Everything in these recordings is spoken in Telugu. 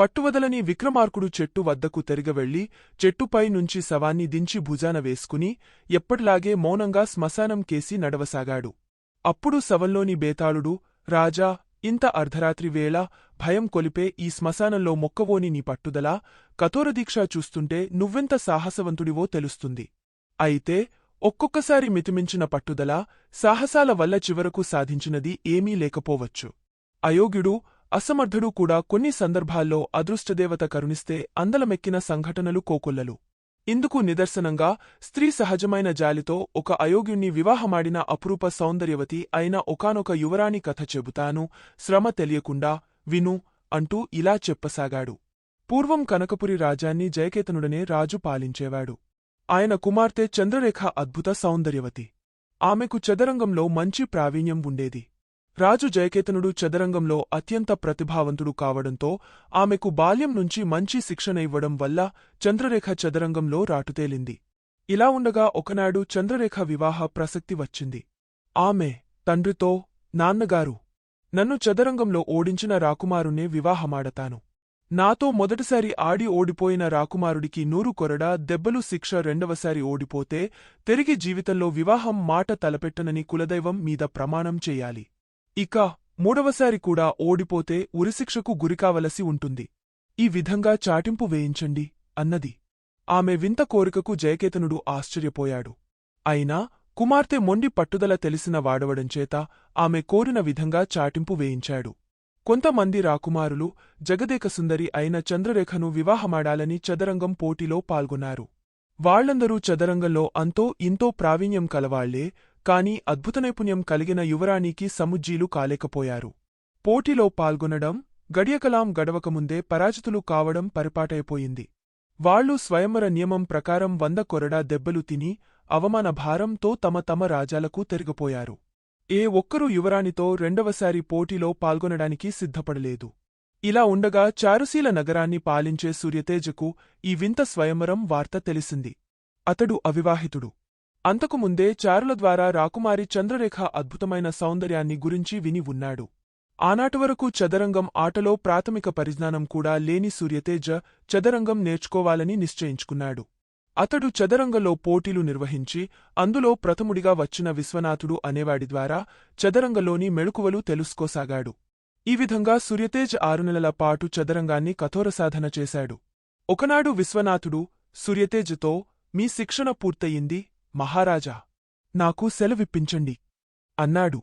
పట్టువదలని విక్రమార్కుడు చెట్టు వద్దకు తిరగవెళ్ళి చెట్టుపై నుంచి శవాన్ని దించి భుజాన వేసుకుని ఎప్పటిలాగే మౌనంగా శ్మశానం కేసి నడవసాగాడు. అప్పుడు శవంలోని బేతాళుడు రాజా ఇంత అర్ధరాత్రి వేళ భయం కొలిపే ఈ శ్మశానంలో మొక్కవోని నీ పట్టుదల కఠోరదీక్ష చూస్తుంటే నువ్వెంత సాహసవంతుడివో తెలుస్తుంది. అయితే ఒక్కొక్కసారి మితిమించిన పట్టుదల సాహసాల వల్ల చివరకు సాధించినది ఏమీ లేకపోవచ్చు. అయోగ్యుడు అసమర్థుడు కూడా కొన్ని సందర్భాల్లో అదృష్టదేవత కరుణిస్తే అందలమెక్కిన సంఘటనలు కోకొల్లలు. ఇందుకు నిదర్శనంగా స్త్రీ సహజమైన జాలితో ఒక అయోగ్యుణ్ణి వివాహమాడిన అపురూప సౌందర్యవతి అయిన ఒకానొక యువరాణి కథ చెబుతాను శ్రమ తెలియకుండా విను అంటూ ఇలా చెప్పసాగాడు. పూర్వం కనకపురి రాజ్యాన్ని జయకేతనుడనే రాజు పాలించేవాడు. ఆయన కుమార్తె చంద్రరేఖ అద్భుత సౌందర్యవతి. ఆమెకు చదరంగంలో మంచి ప్రావీణ్యం ఉండేది. రాజు జయకేతనుడు చదరంగంలో అత్యంత ప్రతిభావంతుడు కావడంతో ఆమెకు బాల్యం నుంచి మంచి శిక్షణ ఇవ్వడం వల్ల చంద్రరేఖ చదరంగంలో రాటుతేలింది ఇలా ఉండగా ఒకనాడు చంద్రరేఖ వివాహ ప్రసక్తి వచ్చింది. ఆమె తండ్రితో నాన్నగారు నన్ను చదరంగంలో ఓడించిన రాకుమారునే వివాహమాడతాను. నాతో మొదటిసారి ఆడి ఓడిపోయిన రాకుమారుడికి నూరు కొరడా దెబ్బలు శిక్ష రెండవసారి ఓడిపోతే తిరిగి జీవితంలో వివాహం మాట తలపెట్టనని కులదైవం మీద ప్రమాణం చేయాలి. ఇక మూడవసారి కూడా ఓడిపోతే ఉరిశిక్షకు గురికావలసి ఉంటుంది. ఈ విధంగా చాటింపు వేయించండి అన్నది. ఆమె వింత కోరికకు జయకేతనుడు ఆశ్చర్యపోయాడు. అయినా కుమార్తె మొండి పట్టుదల తెలిసిన వాడవడంచేత ఆమె కోరిన విధంగా చాటింపు వేయించాడు. కొంతమంది రాకుమారులు జగదేకసుందరి అయిన చంద్రరేఖను వివాహమాడాలని చదరంగం పోటీలో పాల్గొన్నారు. వాళ్ళందరూ చదరంగంలో అంతో ఇంతో ప్రావీణ్యం కలవాళ్ళే కాని అద్భుత నైపుణ్యం కలిగిన యువరాణికి సముజ్జీలు కాలేకపోయారు. పోటీలో పాల్గొనడం గడియకలాం గడవకముందే పరాజితులు కావడం పరిపాటైపోయింది. వాళ్ళు స్వయంవర నియమం ప్రకారం వంద కొరడా దెబ్బలు తిని అవమాన భారంతో తమ తమ రాజాలకు తిరిగిపోయారు. ఏ ఒక్కరూ యువరాణితో రెండవసారి పోటీలో పాల్గొనడానికి సిద్ధపడలేదు. ఇలా ఉండగా చారుశీల నగరాన్ని పాలించే సూర్యతేజకు ఈ వింత స్వయంవరం వార్త తెలిసింది. అతడు అవివాహితుడు. అంతకుముందే చారుల ద్వారా రాకుమారి చంద్రరేఖ అద్భుతమైన సౌందర్యాన్ని గురించి విని ఉన్నాడు. ఆనాటివరకు చదరంగం ఆటలో ప్రాథమిక పరిజ్ఞానం కూడా లేని సూర్యతేజ చదరంగం నేర్చుకోవాలని నిశ్చయించుకున్నాడు. అతడు చదరంగంలో పోటీలు నిర్వహించి అందులో ప్రథముడిగా వచ్చిన విశ్వనాథుడు అనేవాడి ద్వారా చదరంగంలోని మెళుకువలు తెలుసుకోసాగాడు. ఈ విధంగా సూర్యతేజ్ ఆరు నెలల పాటు చదరంగాన్ని కఠోర సాధన చేశాడు. ఒకనాడు విశ్వనాథుడు సూర్యతేజతో మీ శిక్షణ పూర్తయింది మహారాజా నాకు సెలవిప్పించండి. అన్నాడు.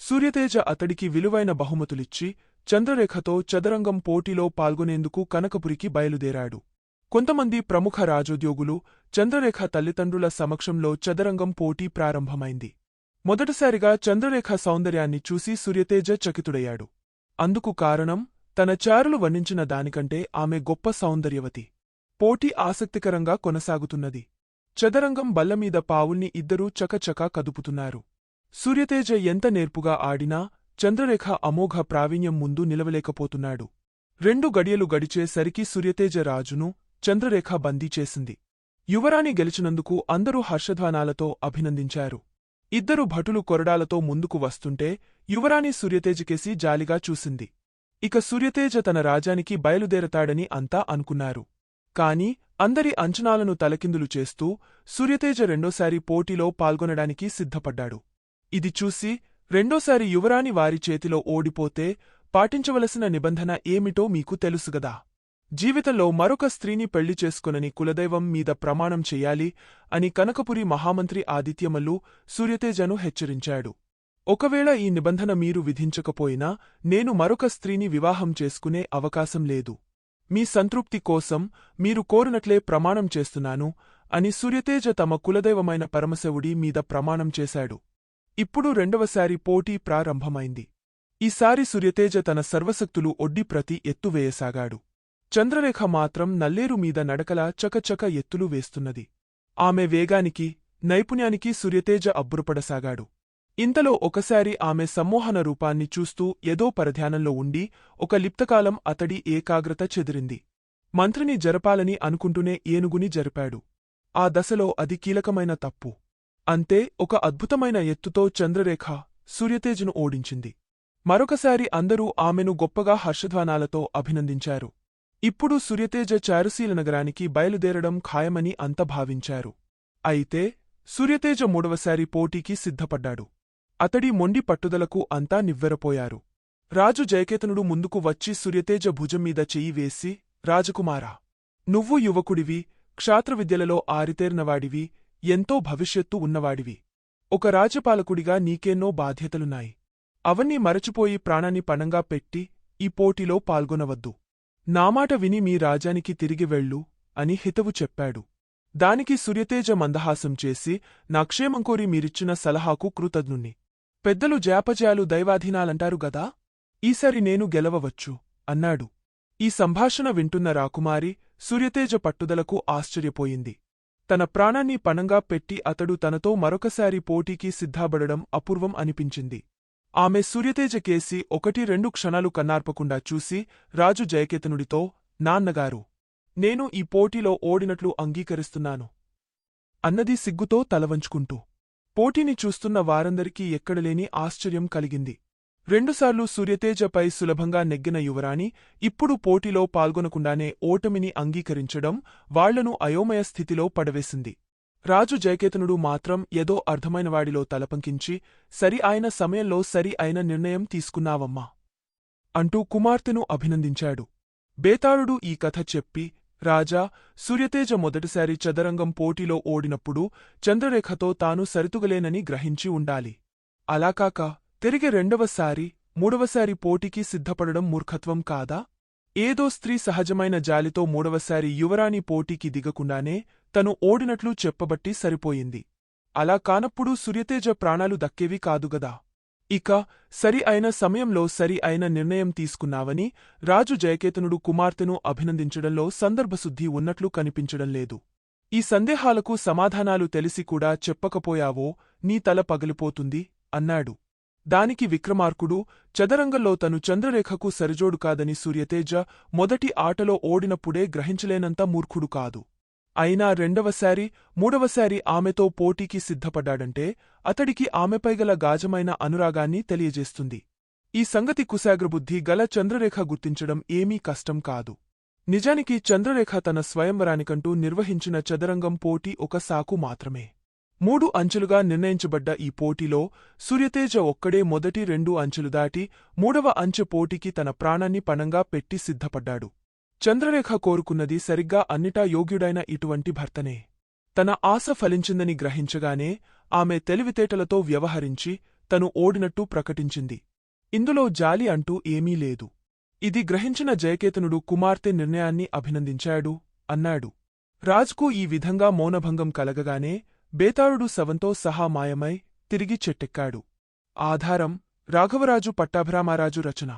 సూర్యతేజ అతడికి విలువైన బహుమతులిచ్చి చంద్రరేఖతో చదరంగం పోటీలో పాల్గొనేందుకు కనకపురికి బయలుదేరాడు. కొంతమంది ప్రముఖ రాజోద్యోగులు చంద్రరేఖ తల్లిదండ్రుల సమక్షంలో చదరంగం పోటీ ప్రారంభమైంది. మొదటిసారిగా చంద్రరేఖ సౌందర్యాన్ని చూసి సూర్యతేజ చకితుడయ్యాడు. అందుకు కారణం తన చారులు వర్ణించిన దానికంటే ఆమె గొప్ప సౌందర్యవతి. పోటీ ఆసక్తికరంగా కొనసాగుతున్నది. చదరంగం బల్లమీద పావుల్ని ఇద్దరూ చకచకా కదుపుతున్నారు. సూర్యతేజ ఎంత నేర్పుగా ఆడినా చంద్రరేఖ అమోఘ ప్రావీణ్యం ముందు నిలవలేకపోతున్నాడు. రెండు గడియలు గడిచేసరికి సూర్యతేజ రాజును చంద్రరేఖ బందీ చేసింది. యువరాణి గెలిచినందుకు అందరూ హర్షధ్వానాలతో అభినందించారు. ఇద్దరు భటులు కొరడాలతో ముందుకు వస్తుంటే యువరాణి సూర్యతేజకేసి జాలిగా చూసింది. ఇక సూర్యతేజ తన రాజానికి బయలుదేరతాడని అంతా అనుకున్నారు. కాని అందరి అంచనాలను తలకిందులు చేస్తూ సూర్యతేజ రెండోసారి పోటీలో పాల్గొనడానికి సిద్ధపడ్డాడు. ఇది చూసి రెండోసారి యువరాణి వారి చేతిలో ఓడిపోతే పాటించవలసిన నిబంధన ఏమిటో మీకు తెలుసుగదా జీవితంలో మరొక స్త్రీని పెళ్ళి చేసుకొనని కులదైవం మీద ప్రమాణం చెయ్యాలి అని కనకపురి మహామంత్రి ఆదిత్యమల్లు సూర్యతేజను హెచ్చరించాడు. ఒకవేళ ఈ నిబంధన మీరు విధించకపోయినా నేను మరొక స్త్రీని వివాహం చేసుకునే అవకాశం లేదు. మీ సంతృప్తి కోసం మీరు కోరినట్లే ప్రమాణం చేస్తున్నాను అని సూర్యతేజ తమ కులదైవమైన పరమశివుడి మీద ప్రమాణం చేశాడు. ఇప్పుడు రెండవసారి పోటీ ప్రారంభమైంది. ఈసారి సూర్యతేజ తన సర్వశక్తులు ఒడ్డి ప్రతి ఎత్తువేయసాగాడు చంద్రరేఖ మాత్రం నల్లేరు మీద నడకలా చకచక ఎత్తులు వేస్తున్నది. ఆమె వేగానికి నైపుణ్యానికి సూర్యతేజ అబ్బురపడసాగాడు. ఇంతలో ఒకసారి ఆమె సమ్మోహన రూపాన్ని చూస్తూ ఏదో పరధ్యానంలో ఉండి ఒక లిప్తకాలం అతడి ఏకాగ్రత చెదిరింది. మంత్రిని జరపాలని అనుకుంటూనే ఏనుగుని జరిపాడు. ఆ దశలో అది కీలకమైన తప్పు. అంతే ఒక అద్భుతమైన ఎత్తుతో చంద్రరేఖ సూర్యతేజను ఓడించింది. మరొకసారి అందరూ ఆమెను గొప్పగా హర్షధ్వానాలతో అభినందించారు. ఇప్పుడు సూర్యతేజ చారుశీల నగరానికి బయలుదేరడం ఖాయమని అంత భావించారు. అయితే సూర్యతేజ మూడవసారి పోటీకి సిద్ధపడ్డాడు. అతడి మొండి పట్టుదలకు అంతా నివ్వెరపోయారు. రాజు జయకేతనుడు ముందుకు వచ్చి సూర్యతేజ భుజంమీద చెయ్యివేసి చెయ్యి వేసి రాజకుమారా నువ్వు యువకుడివి క్షాత్రవిద్యలలో ఆరితేరినవాడివి ఎంతో భవిష్యత్తు ఉన్నవాడివి. ఒక రాజపాలకుడిగా నీకెన్నో బాధ్యతలున్నాయి. అవన్నీ మరచిపోయి ప్రాణాన్ని పణంగా పెట్టి ఈ పోటీలో పాల్గొనవద్దు. నామాట విని మీ రాజానికి తిరిగి వెళ్ళు అని హితవు చెప్పాడు. దానికి సూర్యతేజ మందహాసం చేసి నా క్షేమం కోరి మీరిచ్చిన సలహాకు కృతజ్ఞుణ్ణి. పెద్దలు జాపజయాలు దైవాధీనాలంటారు గదా? ఈసారి నేను గెలవవచ్చు అన్నాడు. ఈ సంభాషణ వింటున్న రాకుమారి సూర్యతేజ పట్టుదలకు ఆశ్చర్యపోయింది. తన ప్రాణాన్ని పణంగా పెట్టి అతడు తనతో మరొకసారి పోటీకి సిద్ధాబడడం అపూర్వం అనిపించింది. ఆమె సూర్యతేజ కేసి ఒకటి రెండు క్షణాలు కన్నార్పకుండా చూసి రాజు జయకేతనుడితో నాన్నగారు నేను ఈ పోటీలో ఓడినట్లు అంగీకరిస్తున్నాను అన్నది సిగ్గుతో తలవంచుకుంటూ. పోటీని చూస్తున్న వారందరికీ ఎక్కడలేని ఆశ్చర్యం కలిగింది. రెండుసార్లు సూర్యతేజపై సులభంగా నెగ్గిన యువరాణి ఇప్పుడు పోటీలో పాల్గొనకుండానే ఓటమిని అంగీకరించడం వాళ్ళను అయోమయ స్థితిలో పడవేసింది. రాజు జయకేతనుడు మాత్రం ఏదో అర్థమైనవాడిలో తలపంకించి సరి ఆయన సమయంలో సరి అయిన నిర్ణయం తీసుకున్నావమ్మా అంటూ కుమార్తెను అభినందించాడు. బేతాళుడు ఈ కథ చెప్పి రాజా సూర్యతేజ మొదటిసారి చదరంగం పోటీలో ఓడినప్పుడు చంద్రరేఖతో తాను సరితుగలేనని గ్రహించి ఉండాలి. అలాకాక తిరిగి రెండవసారి మూడవసారి పోటీకి సిద్ధపడడం మూర్ఖత్వం కాదా? ఏదో స్త్రీ సహజమైన జాలితో మూడవసారి యువరాణి పోటీకి దిగకుండానే తను ఓడినట్లు చెప్పబట్టి సరిపోయింది. అలా కానప్పుడు సూర్యతేజ ప్రాణాలు దక్కేవి కాదుగదా ఇక సరి అయిన సమయంలో సరి అయిన నిర్ణయం తీసుకున్నావని రాజు జయకేతనుడు కుమార్తెను అభినందించడంలో సందర్భశుద్ధి ఉన్నట్లు కనిపించడం లేదు. ఈ సందేహాలకు సమాధానాలు తెలిసి కూడా చెప్పకపోయావో నీ తల పగిలిపోతుంది అన్నాడు. దానికి విక్రమార్కుడు చదరంగంలో తను చంద్రరేఖకు సరిజోడు కాదని సూర్యతేజ మొదటి ఆటలో ఓడినప్పుడే గ్రహించలేనంత మూర్ఖుడు కాదు. అయినా రెండవసారి మూడవసారి ఆమెతో పోటీకి సిద్ధపడ్డాడంటే అతడికి ఆమెపైగల గాజమైన అనురాగాన్ని తెలియజేస్తుంది. ఈ సంగతి కుశాగ్రబుద్ధి గల చంద్రరేఖ గుర్తించడం ఏమీ కష్టం కాదు. నిజానికి చంద్రరేఖ తన స్వయంవరానికంటూ నిర్వహించిన చదరంగం పోటీ ఒక సాకు మాత్రమే. మూడు అంచులుగా నిర్ణయించబడ్డ ఈ పోటీలో సూర్యతేజ ఒక్కడే మొదటి రెండు అంచులు దాటి మూడవ అంచె పోటీకి తన ప్రాణాన్ని పణంగా పెట్టి సిద్ధపడ్డాడు. చంద్రరేఖ కోరుకున్నది సరిగ్గా అన్నిటా యోగ్యుడైన ఇటువంటి భర్తనే. తన ఆశ ఫలించిందని గ్రహించగానే ఆమె తెలివితేటలతో వ్యవహరించి తను ఓడినట్టు ప్రకటించింది. ఇందులో జాలి అంటూ ఏమీ లేదు. ఇది గ్రహించిన జయకేతనుడు కుమార్తె నిర్ణయాన్ని అభినందించాడు అన్నాడు. రాజ్కు ఈ విధంగా మౌనభంగం కలగగానే బేతాళుడు శవంతో సహా మాయమై తిరిగి చెట్టెక్కాడు. ఆధారం రాఘవరాజు పట్టాభ్రామారాజు రచన.